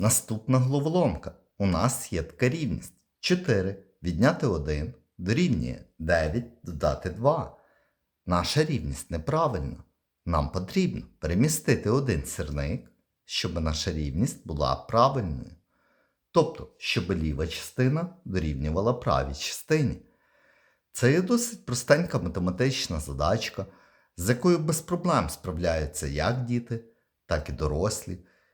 Наступна головоломка. У нас є така рівність. 4 відняти 1 дорівнює 9 додати 2. Наша рівність неправильна. Нам потрібно перемістити один сірник, щоб наша рівність була правильною. Тобто, щоб ліва частина дорівнювала правій частині. Це є досить простенька математична задачка, з якою без проблем справляються як діти, так і дорослі.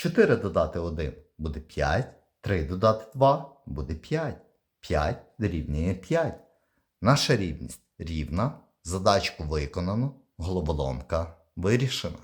4 додати 1 буде 5, 3 додати 2 буде 5. 5 дорівнює 5. Наша рівність рівна, задачку виконано, головоломка вирішена.